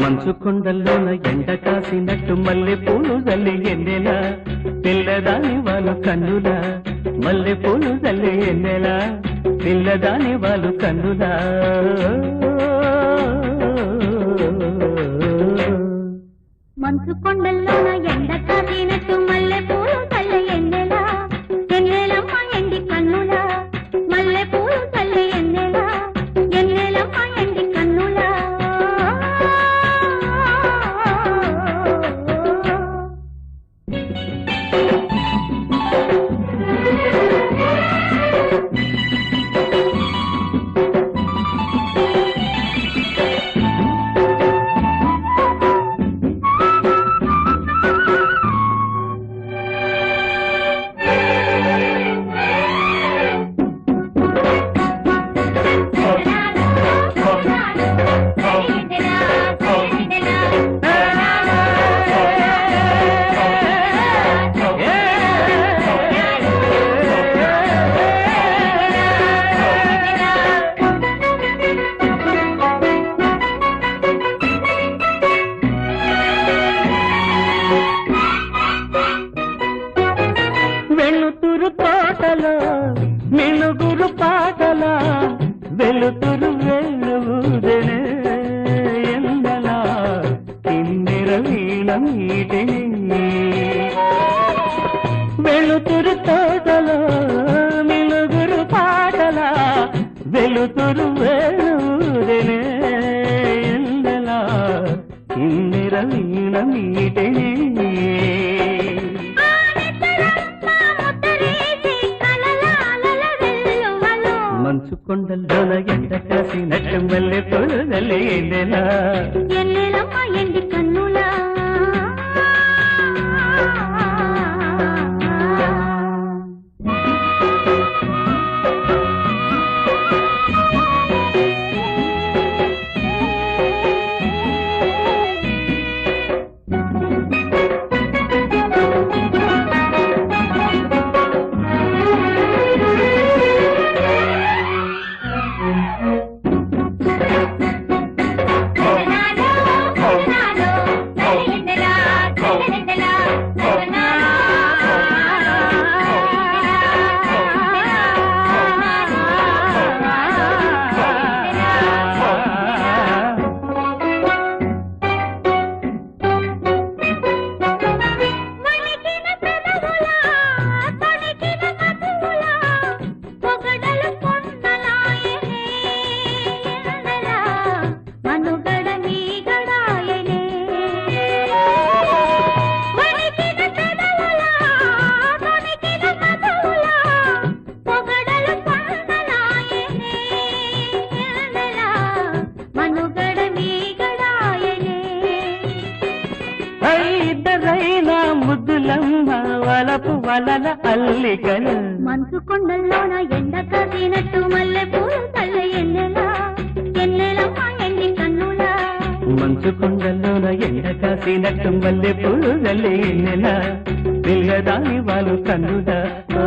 మంచు కొండల్లోన ఎండ కాసినట్టు మల్లె పూలు జల్లి ఎన్నెలా పిల్లదాని వాళ్ళు కన్నులా. మల్లె పూలు తల్లి ఎన్నెలా పిల్లదాని వాళ్ళు కన్నులా. మంచు కొండల్లోన ఎండ కాసినట్టు మినుగురు పాటల వెలుతురు వెలుగుదనే ఎందలా కిన్నెర వీణ వెలుతురు తోటల మిలుగురు పాటల వెలుతురు వెలుగుదనే ఎందలా కిన్నెర వీణ మీటిని మంచు కొండల్లోన ఎండ కాసినట్టు మల్లె పొలదలే నెలా ఎన్నెలమ్మ ఇద్దరైనా ముద్దులమ్మ వలపు వలల అల్లికలు. మంచు కొండల్లోన ఎండ కదినట్టు మల్లె పూలు తల్లి ఎన్నెలా? ఎన్నెలమ్మ ఎండి కన్నులా? మంచు కొండల్లోన ఎండ కాసినట్టు మల్లె పూలు జల్లి నెల పిల్లదాని వాళ్ళు కన్నుదా ఓ